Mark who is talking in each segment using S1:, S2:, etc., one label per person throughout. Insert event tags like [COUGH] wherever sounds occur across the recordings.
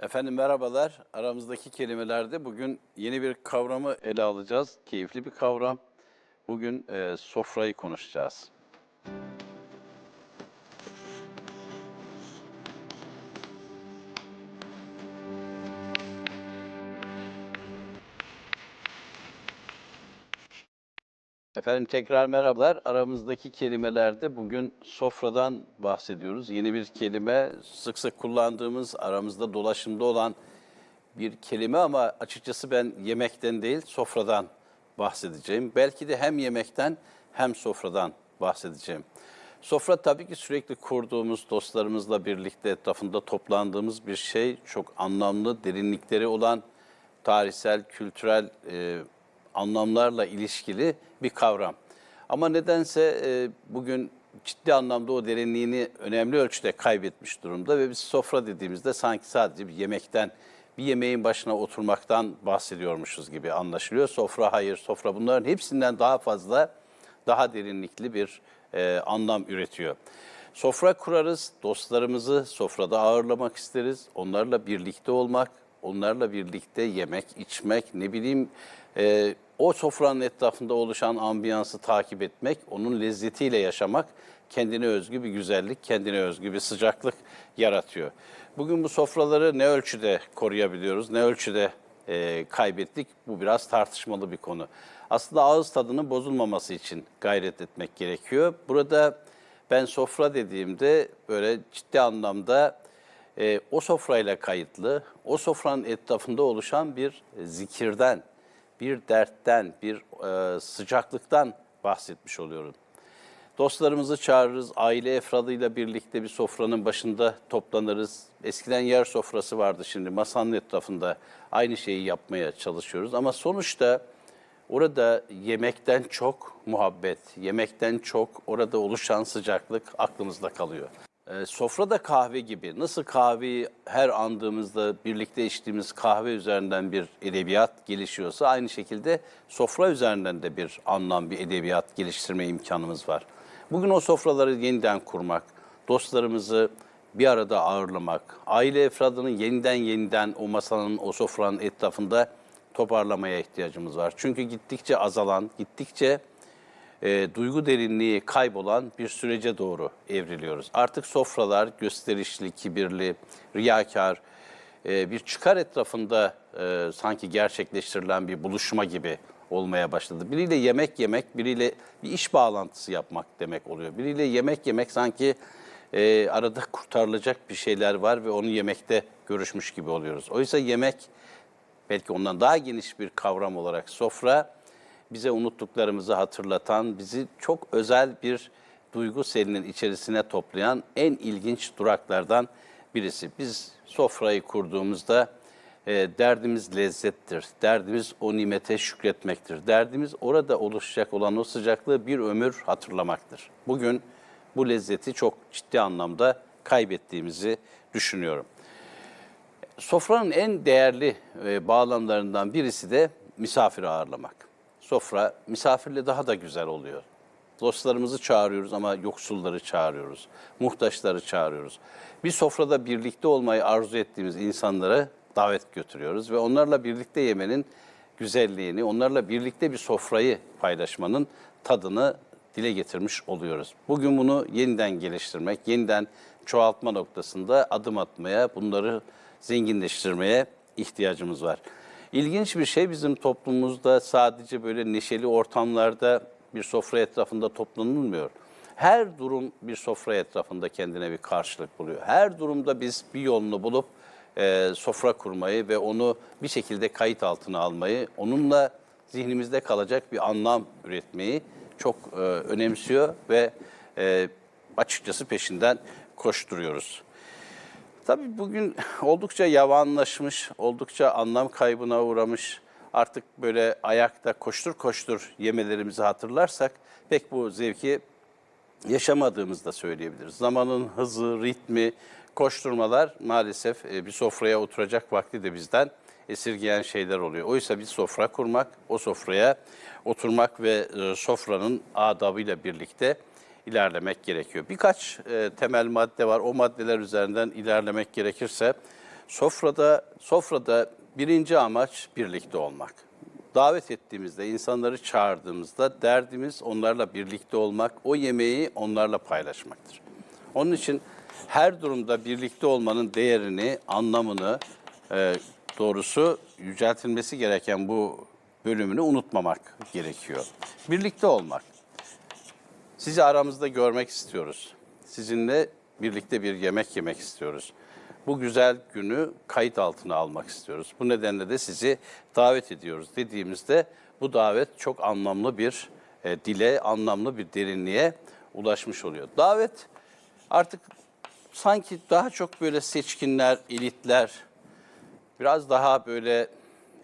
S1: Efendim merhabalar. Aramızdaki kelimelerde bugün yeni bir kavramı ele alacağız. Keyifli bir kavram. Bugün e, sofrayı konuşacağız. Efendim tekrar merhabalar. Aramızdaki kelimelerde bugün sofradan bahsediyoruz. Yeni bir kelime, sık sık kullandığımız, aramızda dolaşımda olan bir kelime ama açıkçası ben yemekten değil, sofradan bahsedeceğim. Belki de hem yemekten hem sofradan bahsedeceğim. Sofra tabii ki sürekli kurduğumuz dostlarımızla birlikte etrafında toplandığımız bir şey. Çok anlamlı, derinlikleri olan tarihsel, kültürel e, anlamlarla ilişkili bir kavram. Ama nedense e, bugün ciddi anlamda o derinliğini önemli ölçüde kaybetmiş durumda ve biz sofra dediğimizde sanki sadece bir yemekten, bir yemeğin başına oturmaktan bahsediyormuşuz gibi anlaşılıyor. Sofra hayır, sofra bunların hepsinden daha fazla, daha derinlikli bir e, anlam üretiyor. Sofra kurarız, dostlarımızı sofrada ağırlamak isteriz, onlarla birlikte olmak, onlarla birlikte yemek, içmek, ne bileyim e, o sofranın etrafında oluşan ambiyansı takip etmek, onun lezzetiyle yaşamak kendine özgü bir güzellik, kendine özgü bir sıcaklık yaratıyor. Bugün bu sofraları ne ölçüde koruyabiliyoruz, ne ölçüde e, kaybettik bu biraz tartışmalı bir konu. Aslında ağız tadının bozulmaması için gayret etmek gerekiyor. Burada ben sofra dediğimde böyle ciddi anlamda e, o sofrayla kayıtlı, o sofranın etrafında oluşan bir zikirden, bir dertten, bir e, sıcaklıktan bahsetmiş oluyorum. Dostlarımızı çağırırız, aile efradıyla birlikte bir sofranın başında toplanırız. Eskiden yer sofrası vardı şimdi masanın etrafında aynı şeyi yapmaya çalışıyoruz. Ama sonuçta orada yemekten çok muhabbet, yemekten çok orada oluşan sıcaklık aklımızda kalıyor. E, sofra da kahve gibi. Nasıl kahveyi her andığımızda birlikte içtiğimiz kahve üzerinden bir edebiyat gelişiyorsa aynı şekilde sofra üzerinden de bir anlam, bir edebiyat geliştirme imkanımız var. Bugün o sofraları yeniden kurmak, dostlarımızı bir arada ağırlamak, aile efradının yeniden yeniden o masanın, o sofranın etrafında toparlamaya ihtiyacımız var. Çünkü gittikçe azalan, gittikçe e, duygu derinliği kaybolan bir sürece doğru evriliyoruz. Artık sofralar gösterişli, kibirli, riyakar, e, bir çıkar etrafında e, sanki gerçekleştirilen bir buluşma gibi olmaya başladı. Biriyle yemek yemek, biriyle bir iş bağlantısı yapmak demek oluyor. Biriyle yemek yemek sanki e, arada kurtarılacak bir şeyler var ve onu yemekte görüşmüş gibi oluyoruz. Oysa yemek belki ondan daha geniş bir kavram olarak sofra bize unuttuklarımızı hatırlatan, bizi çok özel bir duygu selinin içerisine toplayan en ilginç duraklardan birisi. Biz sofrayı kurduğumuzda e, derdimiz lezzettir, derdimiz o nimete şükretmektir, derdimiz orada oluşacak olan o sıcaklığı bir ömür hatırlamaktır. Bugün bu lezzeti çok ciddi anlamda kaybettiğimizi düşünüyorum. Sofranın en değerli e, bağlamlarından birisi de misafir ağırlamak. Sofra misafirle daha da güzel oluyor. Dostlarımızı çağırıyoruz ama yoksulları çağırıyoruz. Muhtaçları çağırıyoruz. Bir sofrada birlikte olmayı arzu ettiğimiz insanlara davet götürüyoruz ve onlarla birlikte yemenin güzelliğini, onlarla birlikte bir sofrayı paylaşmanın tadını dile getirmiş oluyoruz. Bugün bunu yeniden geliştirmek, yeniden çoğaltma noktasında adım atmaya, bunları zenginleştirmeye ihtiyacımız var. İlginç bir şey bizim toplumumuzda sadece böyle neşeli ortamlarda bir sofra etrafında toplanılmıyor. Her durum bir sofra etrafında kendine bir karşılık buluyor. Her durumda biz bir yolunu bulup e, sofra kurmayı ve onu bir şekilde kayıt altına almayı, onunla zihnimizde kalacak bir anlam üretmeyi çok e, önemsiyor ve e, açıkçası peşinden koşturuyoruz. Tabii bugün [LAUGHS] oldukça yavanlaşmış, oldukça anlam kaybına uğramış. Artık böyle ayakta koştur koştur yemelerimizi hatırlarsak pek bu zevki yaşamadığımızı da söyleyebiliriz. Zamanın hızı, ritmi, koşturmalar maalesef e, bir sofraya oturacak vakti de bizden esirgeyen şeyler oluyor. Oysa bir sofra kurmak, o sofraya oturmak ve e, sofranın adabıyla birlikte ilerlemek gerekiyor. Birkaç e, temel madde var. O maddeler üzerinden ilerlemek gerekirse Sofrada sofrada birinci amaç birlikte olmak. Davet ettiğimizde, insanları çağırdığımızda derdimiz onlarla birlikte olmak, o yemeği onlarla paylaşmaktır. Onun için her durumda birlikte olmanın değerini, anlamını e, doğrusu yüceltilmesi gereken bu bölümünü unutmamak gerekiyor. Birlikte olmak. Sizi aramızda görmek istiyoruz. Sizinle birlikte bir yemek yemek istiyoruz. Bu güzel günü kayıt altına almak istiyoruz. Bu nedenle de sizi davet ediyoruz dediğimizde bu davet çok anlamlı bir e, dile, anlamlı bir derinliğe ulaşmış oluyor. Davet artık sanki daha çok böyle seçkinler, elitler, biraz daha böyle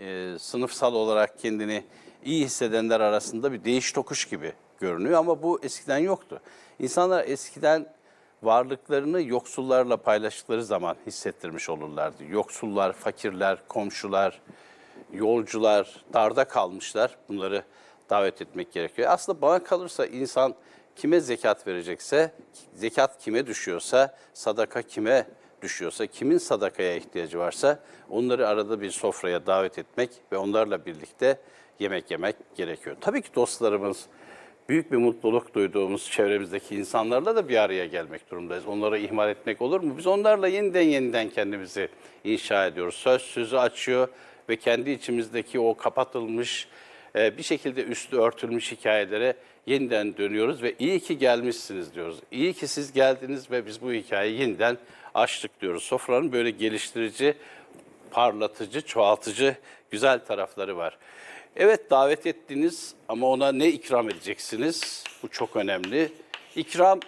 S1: e, sınıfsal olarak kendini iyi hissedenler arasında bir değiş tokuş gibi görünüyor ama bu eskiden yoktu. İnsanlar eskiden varlıklarını yoksullarla paylaştıkları zaman hissettirmiş olurlardı. Yoksullar, fakirler, komşular, yolcular, darda kalmışlar. Bunları davet etmek gerekiyor. Aslında bana kalırsa insan kime zekat verecekse, zekat kime düşüyorsa, sadaka kime düşüyorsa, kimin sadakaya ihtiyacı varsa onları arada bir sofraya davet etmek ve onlarla birlikte yemek yemek gerekiyor. Tabii ki dostlarımız, büyük bir mutluluk duyduğumuz çevremizdeki insanlarla da bir araya gelmek durumundayız. Onları ihmal etmek olur mu? Biz onlarla yeniden yeniden kendimizi inşa ediyoruz. Söz sözü açıyor ve kendi içimizdeki o kapatılmış, e, bir şekilde üstü örtülmüş hikayelere yeniden dönüyoruz ve iyi ki gelmişsiniz diyoruz. İyi ki siz geldiniz ve biz bu hikayeyi yeniden açtık diyoruz. Sofranın böyle geliştirici, parlatıcı, çoğaltıcı güzel tarafları var. Evet davet ettiniz ama ona ne ikram edeceksiniz? Bu çok önemli. İkram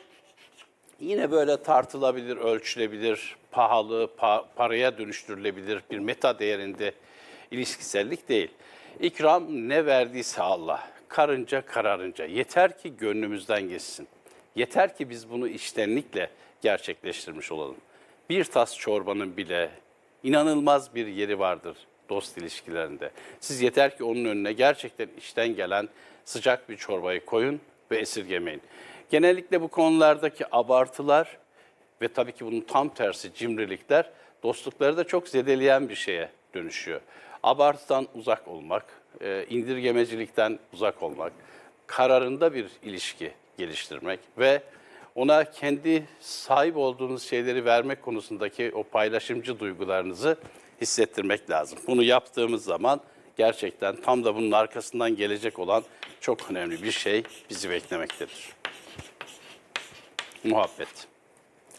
S1: yine böyle tartılabilir, ölçülebilir, pahalı, pa- paraya dönüştürülebilir bir meta değerinde ilişkisellik değil. İkram ne verdiyse Allah, karınca kararınca, yeter ki gönlümüzden geçsin. Yeter ki biz bunu içtenlikle gerçekleştirmiş olalım. Bir tas çorbanın bile inanılmaz bir yeri vardır dost ilişkilerinde. Siz yeter ki onun önüne gerçekten içten gelen sıcak bir çorbayı koyun ve esirgemeyin. Genellikle bu konulardaki abartılar ve tabii ki bunun tam tersi cimrilikler dostlukları da çok zedeleyen bir şeye dönüşüyor. Abartıdan uzak olmak, e, indirgemecilikten uzak olmak, kararında bir ilişki geliştirmek ve ona kendi sahip olduğunuz şeyleri vermek konusundaki o paylaşımcı duygularınızı hissettirmek lazım. Bunu yaptığımız zaman gerçekten tam da bunun arkasından gelecek olan çok önemli bir şey bizi beklemektedir. Muhabbet.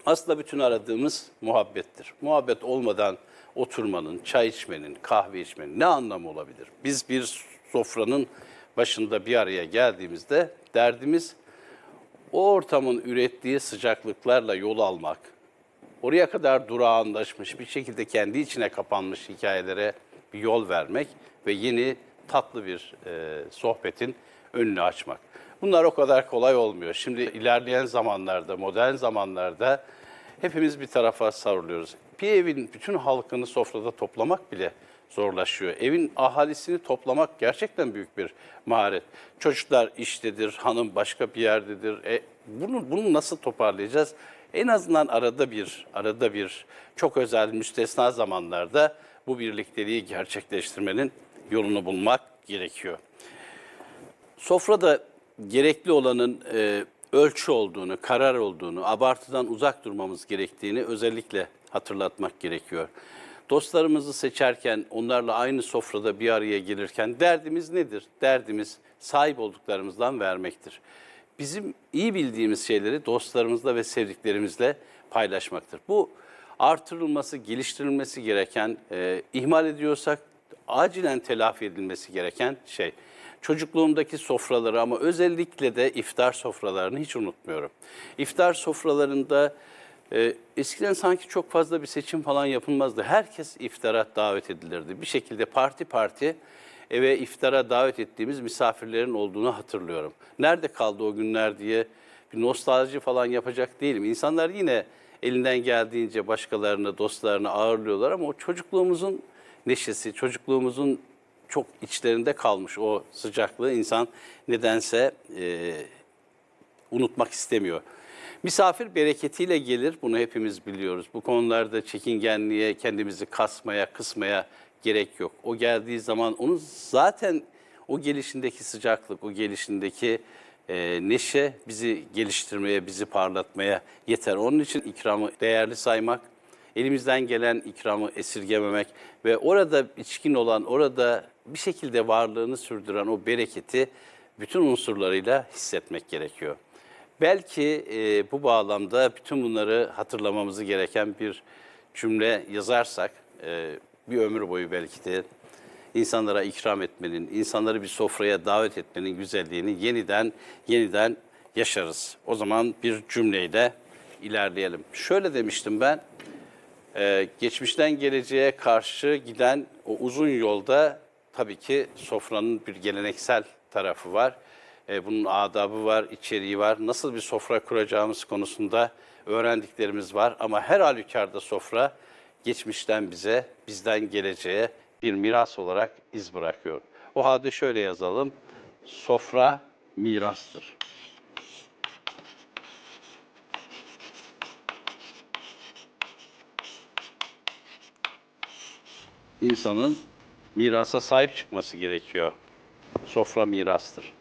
S1: Aslında bütün aradığımız muhabbettir. Muhabbet olmadan oturmanın, çay içmenin, kahve içmenin ne anlamı olabilir? Biz bir sofranın başında bir araya geldiğimizde derdimiz o ortamın ürettiği sıcaklıklarla yol almak, oraya kadar durağanlaşmış, bir şekilde kendi içine kapanmış hikayelere bir yol vermek ve yeni tatlı bir e, sohbetin önünü açmak. Bunlar o kadar kolay olmuyor. Şimdi ilerleyen zamanlarda, modern zamanlarda hepimiz bir tarafa sarılıyoruz. Bir evin bütün halkını sofrada toplamak bile zorlaşıyor. Evin ahalisini toplamak gerçekten büyük bir maharet. Çocuklar iştedir, hanım başka bir yerdedir. E, bunu, bunu nasıl toparlayacağız? En azından arada bir, arada bir çok özel müstesna zamanlarda bu birlikteliği gerçekleştirmenin yolunu bulmak gerekiyor. Sofrada gerekli olanın e, ölçü olduğunu, karar olduğunu, abartıdan uzak durmamız gerektiğini özellikle hatırlatmak gerekiyor. Dostlarımızı seçerken, onlarla aynı sofrada bir araya gelirken derdimiz nedir? Derdimiz sahip olduklarımızdan vermektir. Bizim iyi bildiğimiz şeyleri dostlarımızla ve sevdiklerimizle paylaşmaktır. Bu artırılması, geliştirilmesi gereken, e, ihmal ediyorsak acilen telafi edilmesi gereken şey. Çocukluğumdaki sofraları ama özellikle de iftar sofralarını hiç unutmuyorum. İftar sofralarında e, eskiden sanki çok fazla bir seçim falan yapılmazdı. Herkes iftara davet edilirdi. Bir şekilde parti parti eve iftara davet ettiğimiz misafirlerin olduğunu hatırlıyorum. Nerede kaldı o günler diye bir nostalji falan yapacak değilim. İnsanlar yine elinden geldiğince başkalarını, dostlarını ağırlıyorlar ama o çocukluğumuzun neşesi, çocukluğumuzun çok içlerinde kalmış o sıcaklığı insan nedense e, unutmak istemiyor. Misafir bereketiyle gelir, bunu hepimiz biliyoruz. Bu konularda çekingenliğe, kendimizi kasmaya, kısmaya gerek yok. O geldiği zaman onun zaten o gelişindeki sıcaklık, o gelişindeki e, neşe bizi geliştirmeye, bizi parlatmaya yeter. Onun için ikramı değerli saymak, elimizden gelen ikramı esirgememek ve orada içkin olan, orada bir şekilde varlığını sürdüren o bereketi bütün unsurlarıyla hissetmek gerekiyor. Belki e, bu bağlamda bütün bunları hatırlamamızı gereken bir cümle yazarsak, e, bir ömür boyu belki de insanlara ikram etmenin, insanları bir sofraya davet etmenin güzelliğini yeniden yeniden yaşarız. O zaman bir cümleyle ilerleyelim. Şöyle demiştim ben, e, geçmişten geleceğe karşı giden o uzun yolda tabii ki sofranın bir geleneksel tarafı var. E, bunun adabı var, içeriği var. Nasıl bir sofra kuracağımız konusunda öğrendiklerimiz var. Ama her halükarda sofra geçmişten bize, bizden geleceğe bir miras olarak iz bırakıyor. O halde şöyle yazalım. Sofra mirastır. insanın mirasa sahip çıkması gerekiyor. Sofra mirastır.